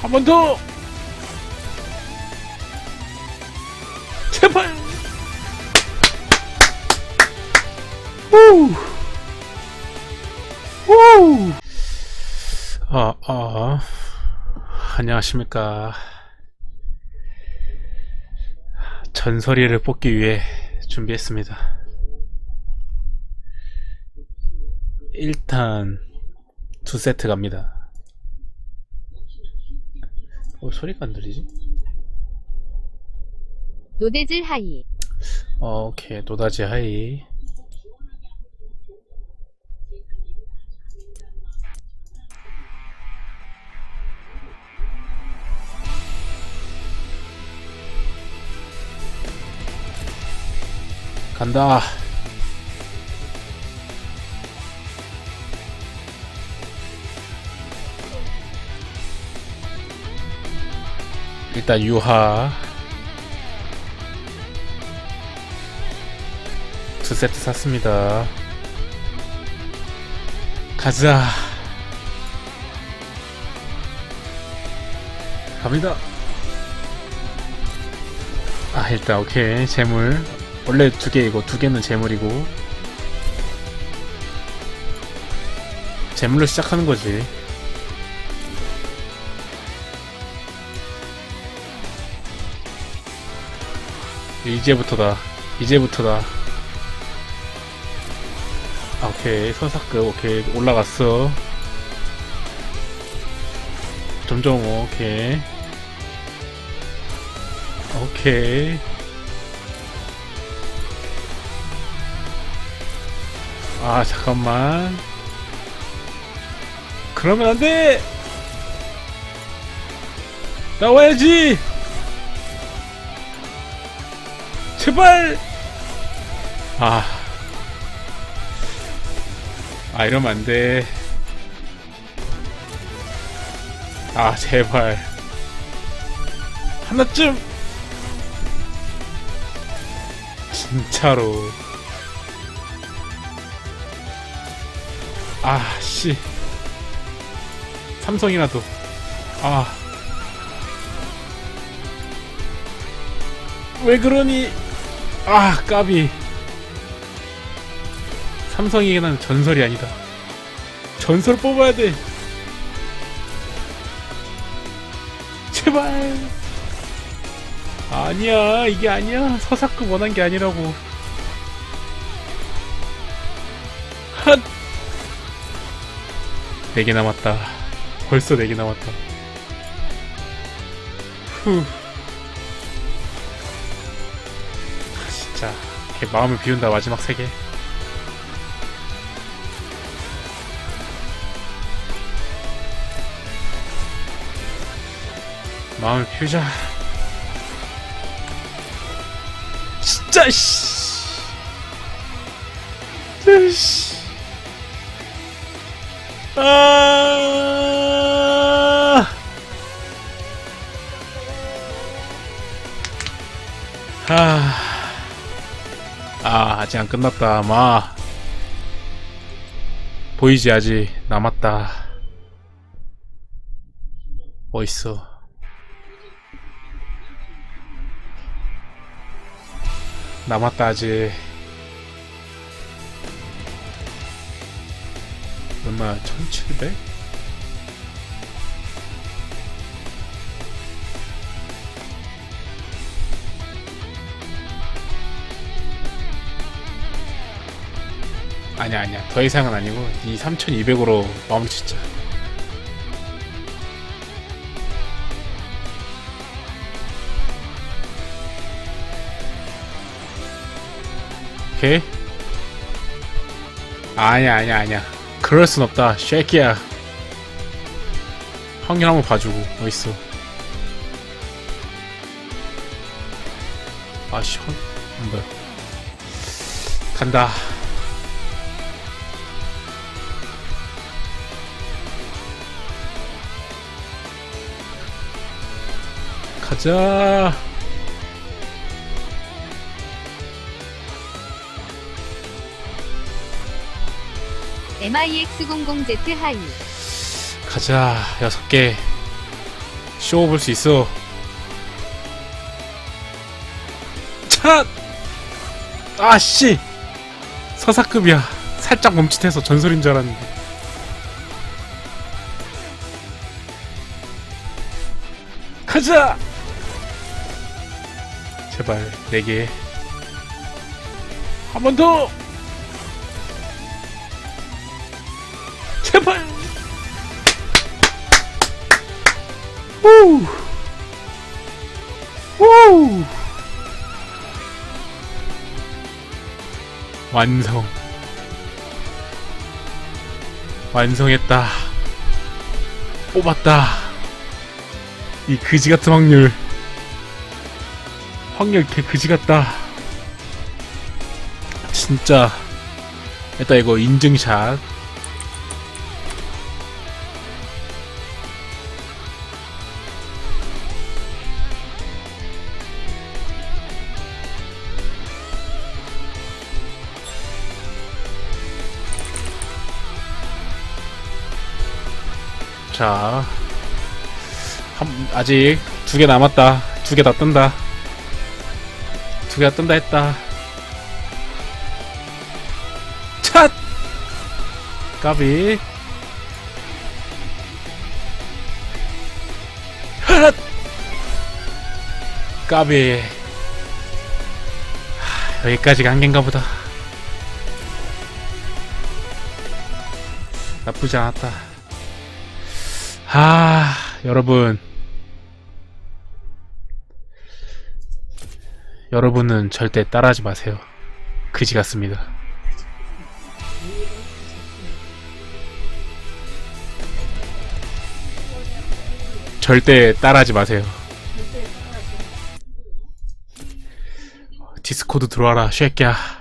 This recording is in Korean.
한 번 더! 제발! 후! 후! 아, 아. 안녕하십니까. 전설이를 뽑기 위해 준비했습니다. 일단, 두 세트 갑니다. 어, 소리가 안 들리지? 노데즐 하이. 어, 오케이. 노다지 하이. 간다. 일단 유하 두 세트 샀습니다. 가자. 갑니다. 아 일단 오케이 재물 원래 두 개이고 두 개는 재물이고 재물로 시작하는 거지. 이제부터다. 이제부터다. 아, 오케이. 서사급 오케이. 올라갔어. 점점 오케이. 오케이. 아 잠깐만. 그러면 안 돼! 나와야지 제발! 아. 아 이러면 안돼. 아 제발. 하나쯤! 진짜로. 아씨. 삼성이라도. 아. 왜 그러니 아 까비 삼성에게는 전설이 아니다. 전설 뽑아야 돼. 제발. 아니야, 이게 아니야. 서사급 원한 게 아니라고. 핫! 4개 남았다. 벌써 4개 남았다. 후. 아, 진짜. 걔 마음을 비운다, 마지막 3개. 마음을 피우자. 진짜 씨. 진짜, 씨. 아. 아. 아, 아직 안 끝났다. 마. 보이지 아직 남았다. 멋있어. 남았다 아직 얼마 1700? 아니야 아니야. 더 이상은 아니고 이 3200으로 마무리 짓자. 오케이. 아니야 아니야 아니야. 그럴 순 없다. 쉐키야. 확률 한번 봐주고. 어딨어. 아씨 헌 뭐야 간다 가자 MIX00Z 하이. 가자 여섯 개 쇼 볼 수 있어. 차! 아씨! 서사급이야. 살짝 멈칫해서 전설인 줄 알았는데. 가자! 제발, 네 개. 한 번 더! 제발! 우! 우! 완성. 완성했다. 뽑았다. 이 그지 같은 확률. 확률 개 그지 같다. 진짜. 일단 이거 인증샷. 자, 한, 아직 두 개 남았다. 두 개 다 뜬다. 두개다 뜬다 했다. 찻! 까비. 핫! 까비. 하, 여기까지가 한계인가 보다. 나쁘지 않았다. 아, 여러분. 여러분은 절대 따라하지 마세요. 그지 같습니다. 절대 따라하지 마세요. 디스코드 들어와라, 쉐끼야.